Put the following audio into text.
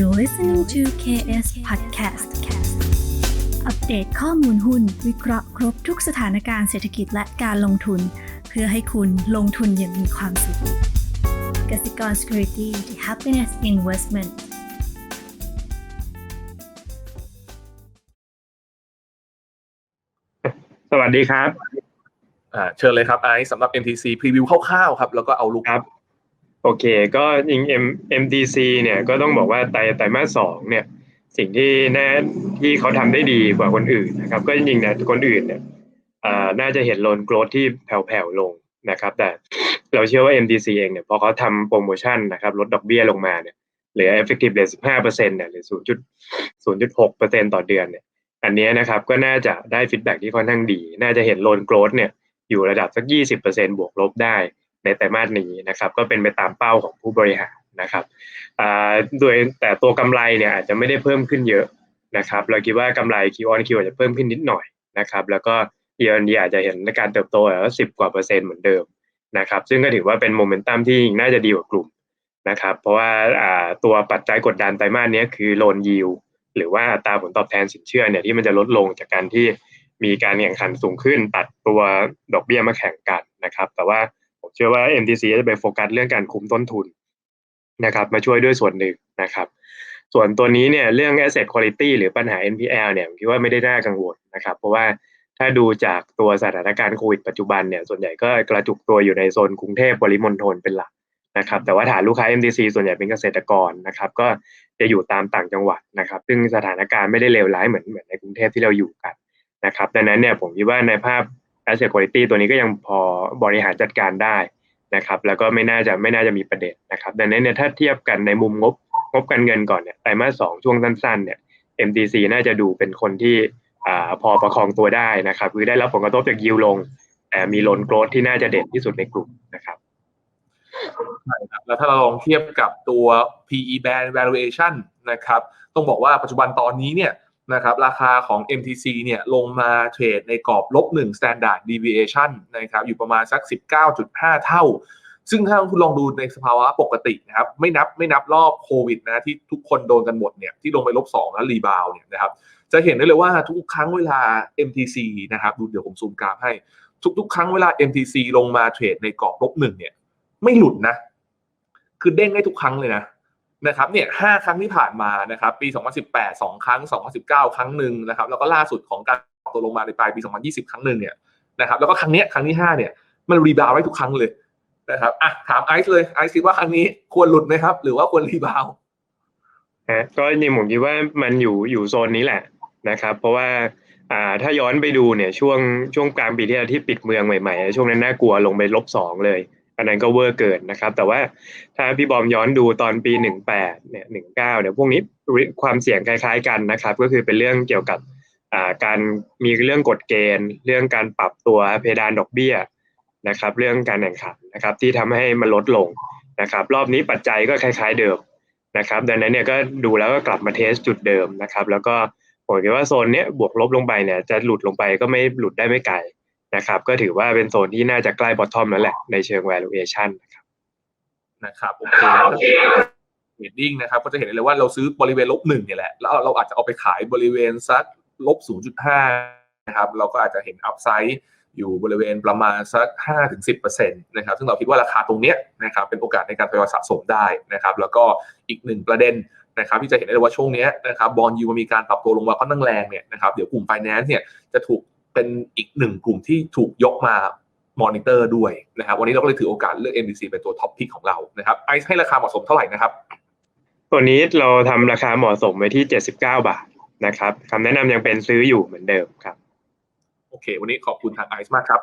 You're listening to KS Podcast อัปเดตข้อมูลหุ้น วิเคราะห์ครบทุกสถานการณ์เศรษฐกิจและการลงทุน เพื่อให้คุณลงทุนอย่างมีความสุขกสิกร Security the Happiness Investment สวัสดีครับ อ่าเชิญเลยครับไอซ์สำหรับ MTC พรีวิวคร่าวๆครับ แล้วก็เอาลุกครับ โอเค ก็จริง M MTC เนี่ยก็ต้องบอกว่าไตไตรมาสสองเนี่ยสิ่งที่แน่ที่เขาทำได้ดีกว่าคนอื่นนะครับ ก็จริงๆนะคนอื่นเนี่ยอ่าน่าจะเห็นโลนโกรธที่แผ่วๆลงนะครับ แต่เราเชื่อว่า MTC เองเนี่ยพอเขาทำโปรโมชั่นนะครับลดดอกเบี้ยลงมาเนี่ยเหลือ effective rate 15เปอร์เซ็นต์เนี่ยหรือ0.0.6เปอร์เซ็นต์ต่อเดือนเนี่ย อันนี้นะครับก็น่าจะได้ฟีดแบ็ที่ค่อนข้างดี น่าจะเห็นโลนโกรธเนี่ยอยู่ระดับสัก 20%บวกลบได้ ในไตรมาสนี้นะครับ ก็เป็นไปตามเป้าของผู้บริหารนะครับโดยแต่ตัวกำไรเนี่ยอาจจะไม่ได้เพิ่มขึ้นเยอะนะครับ เราคิดว่ากำไร Q on Q อาจจะเพิ่มขึ้นนิดหน่อยนะครับ แล้วก็ year on year อาจจะเห็นการเติบโตแล้วสิบกว่าเปอร์เซ็นต์เหมือนเดิมนะครับ ซึ่งก็ถือว่าเป็นโมเมนตัมที่น่าจะดีกว่ากลุ่มนะครับ เพราะว่าตัวปัจจัยกดดันไตรมาสนี้คือโลนยิวหรือว่าอัตราผลตอบแทนสินเชื่อเนี่ยที่มันจะลดลงจากการที่มีการแข่งขันสูงขึ้นตัดตัวดอกเบี้ยมาแข่งกันนะครับ แต่ว่า เชื่อว่า MTC จะไปโฟกัสเรื่องการคุมต้นทุนนะครับมาช่วยด้วยส่วนหนึ่งนะครับส่วนตัวนี้เนี่ยเรื่อง asset quality หรือปัญหา NPL เนี่ยผมคิดว่าไม่ได้น่ากังวลนะครับเพราะว่าถ้าดูจากตัวสถานการณ์โควิดปัจจุบันเนี่ยส่วนใหญ่ก็กระจุกตัวอยู่ในโซนกรุงเทพปริมณฑลเป็นหลักนะครับแต่ว่าฐานลูกค้า MTC ส่วนใหญ่เป็นเกษตรกรนะครับก็จะอยู่ตามต่างจังหวัดนะครับ ซึ่งสถานการณ์ไม่ได้เลวร้ายเหมือนเหมือนในกรุงเทพที่เราอยู่กันนะครับดังนั้นเนี่ยผมคิดว่าในภาพ asset quality ตัวนี้ก็ยังพอ บริหารจัดการได้นะครับ แล้วก็ไม่น่าจะไม่น่าจะมีประเด็นนะครับดังนั้นเนี่ยถ้าเทียบกันในมุมงบงบการเงินก่อนเนี่ยไตรมาสสองช่วงสั้นๆเนี่ย MTC น่าจะดูเป็นคนที่อ่าพอประคองตัวได้นะครับ คือได้รับผลกระทบจากยิวลง แต่มีโลนโกรธที่น่าจะเด่นที่สุดในกลุ่มนะครับใช่ครับแล้วถ้าเราลองเทียบกับตัว PE band valuation นะครับ ต้องบอกว่าปัจจุบันตอนนี้เนี่ย นะครับราคาของ MTC เนี่ยลงมาเทรดในกรอบลบ1 standard deviation นะครับอยู่ประมาณสัก 19.5 เท่า ซึ่งถ้าคุณลองดูในสภาวะปกตินะครับไม่นับไม่นับรอบโควิดนะที่ทุกคนโดนกันหมดเนี่ยที่ลงไปลบ2แล้วรีบาวเนี่ยนะครับจะเห็นได้เลยว่าทุกครั้งเวลา MTC นะครับดูเดี๋ยวผมซูมกราฟให้ ทุกๆ ครั้งเวลา MTC ลงมาเทรดในกรอบลบหนึ่งเนี่ยไม่หลุดนะ คือเด้งได้ทุกครั้งเลยนะ นะครับเนี่ยห้าครั้งที่ผ่านมานะครับปี 2018 2 ครั้ง 2019 ครั้งหนึ่งนะครับแล้วก็ล่าสุดของการปรับตัวลงมาในปลายปี 2020 ครั้งหนึ่งเนี่ยนะครับแล้วก็ครั้งเนี้ยครั้งที่5เนี่ยมันรีบาวได้ทุกครั้งเลยนะครับอะถามไอซ์เลยไอซ์คิดว่าครั้งนี้ควรหลุดไหมครับ หรือว่าควรรีบาวฮะก็จริงผมคิดว่ามันอยู่อยู่โซนนี้แหละนะครับ เพราะว่าอ่าถ้าย้อนไปดูเนี่ยช่วงช่วงกลางปีที่แล้วที่ปิดเมืองใหม่ๆ ช่วงนั้นน่ากลัวลงไปลบสองเลย อันนั้นก็เวอร์เกินนะครับ แต่ว่าถ้าพี่บอมย้อนดูตอนปีหนึ่งแปดเนี่ยหนึ่งเก้าเนี่ยพวกนี้ความเสี่ยงคล้าย ๆกันนะครับ ก็คือเป็นเรื่องเกี่ยวกับการมีเรื่องกฎเกณฑ์ เรื่องการปรับตัวเพดานดอกเบี้ยนะครับ เรื่องการแข่งขันนะครับ ที่ทำให้มันลดลงนะครับ รอบนี้ปัจจัยก็คล้าย ๆเดิมนะครับ ดังนั้นเนี่ยก็ดูแล้วก็กลับมาเทสจุดเดิมนะครับ แล้วก็ผมคิดว่าโซนเนี้ยบวกลบลงไปเนี่ยจะหลุดลงไปก็ไม่หลุดได้ไม่ไกล นะครับ ก็ถือว่าเป็นโซนที่น่าจะใกล้บอททอมแล้วแหละในเชิง valuation นะครับนะครับโอเคเฮดดิ้งนะครับก็จะเห็นเลยว่าเราซื้อบริเวณลบหนึ่งเนี่ยแหละแล้วเราอาจจะเอาไปขายบริเวณสักลบ0.5นย์จุดห้านะครับเราก็อาจจะเห็นอัพไซด์อยู่บริเวณประมาณสัก 5-10%นะครับซึ่งเราคิดว่าราคาตรงเนี้ยนะครับเป็นโอกาสในการทยอยสะสมได้นะครับแล้วก็อีกหนึ่งประเด็นนะครับที่จะเห็นได้เลยว่าช่วงเนี้ยนะครับบอลยูมันมีการปรับตัวลงมาค่อนข้างแรงเนี่ยนะครับเดี๋ยวกลุ่มไฟแนนซ์เนี่ยจะถูก เป็นอีกหนึ่งกลุ่มที่ถูกยกมามอนิเตอร์ด้วยนะครับวันนี้เราก็เลยถือโอกาสเลือก MDC เป็นตัวท็อปพิกของเรานะครับไอซ์ให้ราคาเหมาะสมเท่าไหร่นะครับ ตัวนี้เราทำราคาเหมาะสมไว้ที่ 79 บาทนะครับคำแนะนำยังเป็นซื้ออยู่เหมือนเดิมครับ โอเค วันนี้ขอบคุณทางไอซ์มากครับ